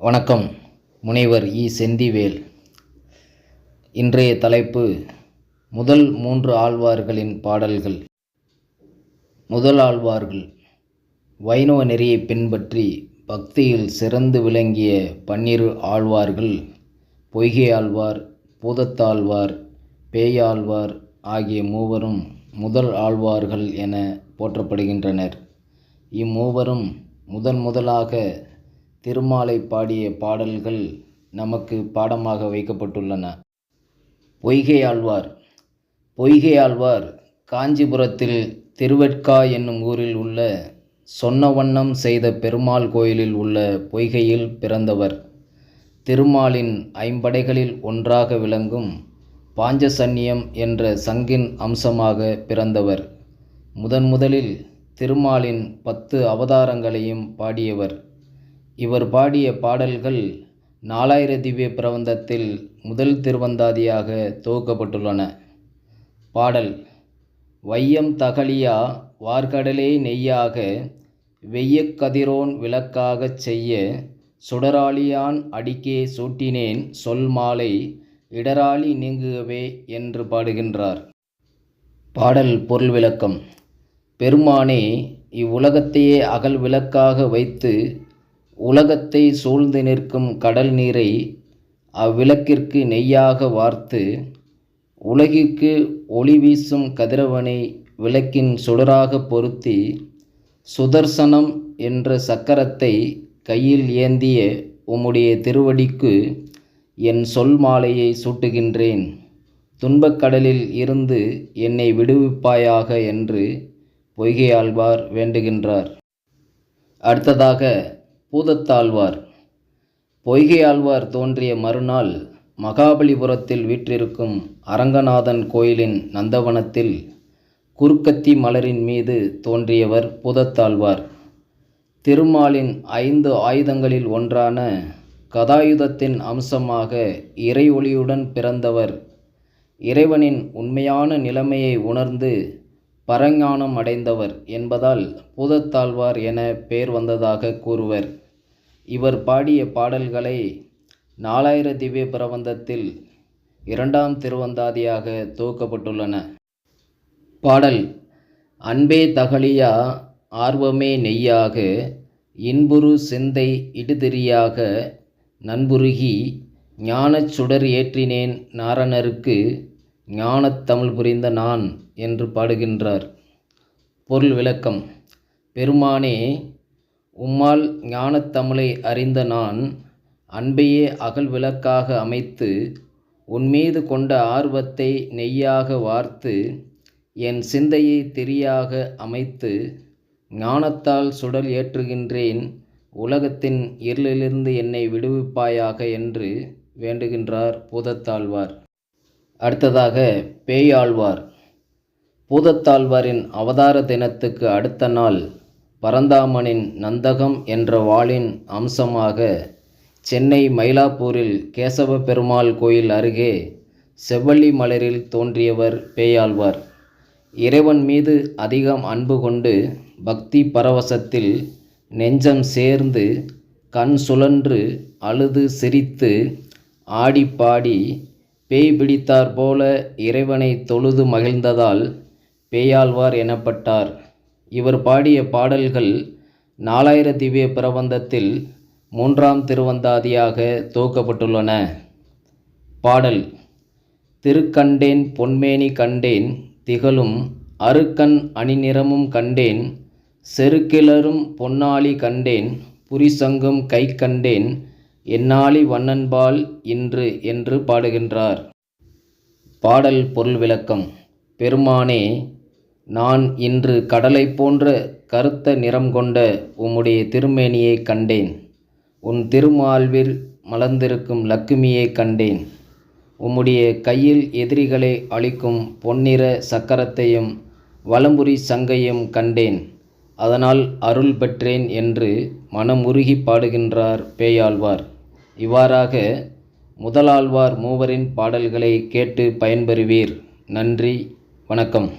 வணக்கம் முனைவர் இ. செந்திவேல். இன்றைய தலைப்பு முதல் மூன்று ஆழ்வார்களின் பாடல்கள். முதல் ஆழ்வார்கள் வைணவ நெறியை பின்பற்றி பக்தியில் சிறந்து விளங்கிய பன்னிரு ஆழ்வார்கள் பொய்கை ஆழ்வார் பூதத்தாழ்வார் பேயாழ்வார் ஆகிய மூவரும் முதல் ஆழ்வார்கள் என போற்றப்படுகின்றனர். இம்மூவரும் முதன் முதலாக திருமாலை பாடிய பாடல்கள் நமக்கு பாடமாக வைக்கப்பட்டுள்ளன. பொய்கை ஆழ்வார் பொய்கை ஆழ்வார் காஞ்சிபுரத்தில் திருவெட்கா என்னும் ஊரில் உள்ள சொன்ன வண்ணம் செய்த பெருமாள் கோயிலில் உள்ள பொய்கையில் பிறந்தவர். திருமாலின் ஐம்படைகளில் ஒன்றாக விளங்கும் பாஞ்சசன்னியம் என்ற சங்கின் அம்சமாக பிறந்தவர். முதன் முதலில் திருமாலின் பத்து அவதாரங்களையும் பாடியவர். இவர் பாடிய பாடல்கள் நாலாயிர திவ்ய பிரபந்தத்தில் முதல் திருவந்தாதியாக தொகுக்கப்பட்டுள்ளன பாடல் வையம் தகலியா வார்கடலே நெய்யாக வெய்யக்கதிரோன் விளக்காகச் செய்ய சுடராளியான் அடிக்கே சூட்டினேன் சொல் மாலை இடராளி நீங்குகவே என்று பாடுகின்றார். பாடல் பொருள் விளக்கம். பெருமானே இவ்வுலகத்தையே அகல் விளக்காக வைத்து உலகத்தை சூழ்ந்து நிற்கும் கடல் நீரை அவ்விளக்கிற்கு நெய்யாக வார்த்து உலகிற்கு ஒளி வீசும் கதிரவனை விளக்கின் சுடராக பொருத்தி சுதர்சனம் என்ற சக்கரத்தை கையில் ஏந்திய உம்முடைய திருவடிக்கு என் சொல் மாலையை சூட்டுகின்றேன். துன்பக்கடலில் இருந்து என்னை விடுவிப்பாயாக என்று பொய்கையாழ்வார் வேண்டுகின்றார். அடுத்ததாக பூதத்தாழ்வார். பொய்கையாழ்வார் தோன்றிய மறுநாள் மகாபலிபுரத்தில் வீற்றிருக்கும் அரங்கநாதன் கோயிலின் நந்தவனத்தில் குறுக்கத்தி மலரின் மீது தோன்றியவர் பூதத்தாழ்வார். திருமாலின் ஐந்து ஆயுதங்களில் ஒன்றான கதாயுதத்தின் அம்சமாக இறை ஒளியுடன் பிறந்தவர். இறைவனின் உண்மையான நிலைமையை உணர்ந்து பரஞானம் அடைந்தவர் என்பதால் பூதத்தாழ்வார் என பெயர் வந்ததாக கூறுவர். இவர் பாடிய பாடல்களை நாலாயிர திவ்ய பிரபந்தத்தில் இரண்டாம் திருவந்தாதியாக தொகுக்கப்பட்டுள்ளன. பாடல் அன்பே தகலியா ஆர்வமே நெய்யாக இன்புரு சிந்தை இடுதெறியாக நண்புருகி ஞானச் சுடர் ஏற்றினேன் நாரணருக்கு ஞானத் தமிழ் புரிந்த நான் என்று பாடுகின்றார். பொருள் விளக்கம் பெருமானே உம்மால் ஞானத்தமிழை அறிந்த நான் அன்பையே அகல் விளக்காக அமைத்து உன்மீது கொண்ட ஆர்வத்தை நெய்யாக வார்த்து என் சிந்தையை தெரியாக அமைத்து ஞானத்தால் சுடல் ஏற்றுகின்றேன் உலகத்தின் இருளிலிருந்து என்னை விடுவிப்பாயாக என்று வேண்டுகின்றார் பூதத்தாழ்வார். அடுத்ததாக பேயாழ்வார். பூதத்தாழ்வாரின் அவதார தினத்துக்கு அடுத்த நாள் பரந்தாமனின் நந்தகம் என்ற வாளின் அம்சமாக சென்னை மயிலாப்பூரில் கேசவ பெருமாள் கோயில் அருகே செவ்வள்ளி மலரில் தோன்றியவர் பேயாழ்வார். இறைவன் மீது அதிகம் அன்பு கொண்டு பக்தி பரவசத்தில் நெஞ்சம் சேர்ந்து கண் சுழன்று அழுது சிரித்து ஆடிப்பாடி பேய் பிடித்தார் போல இறைவனை தொழுது மகிழ்ந்ததால் பேயாழ்வார் எனப்பட்டார். இவர் பாடிய பாடல்கள் நாலாயிர திவ்ய பிரபந்தத்தில் மூன்றாம் திருவந்தாதியாக தொகுக்கப்பட்டுள்ளன பாடல் திருக்கண்டேன் பொன்மேனி கண்டேன் திகழும் அருக்கண் அணிநிறமும் கண்டேன் செருக்கிளரும் பொன்னாளி கண்டேன் புரிசங்கும் கை கண்டேன் என்னாளி வண்ணன்பால் இன்று என்று பாடுகின்றார். பாடல் பொருள் விளக்கம் பெருமானே நான் இன்று கடலை போன்ற கருத்த நிறம் கொண்ட உம்முடைய திருமேனியை கண்டேன். உன் திருமால்வில் மலர்ந்திருக்கும் லக்குமியை கண்டேன். உம்முடைய கையில் எதிரிகளை அழிக்கும் பொன்னிற சக்கரத்தையும் வலம்புரி சங்கையும் கண்டேன். அதனால் அருள் பெற்றேன் என்று மனமுருகி பாடுகின்றார் பேயாழ்வார். இவ்வாறாக முதலாழ்வார் மூவரின் பாடல்களை கேட்டு பயன்பெறுவீர். நன்றி வணக்கம்.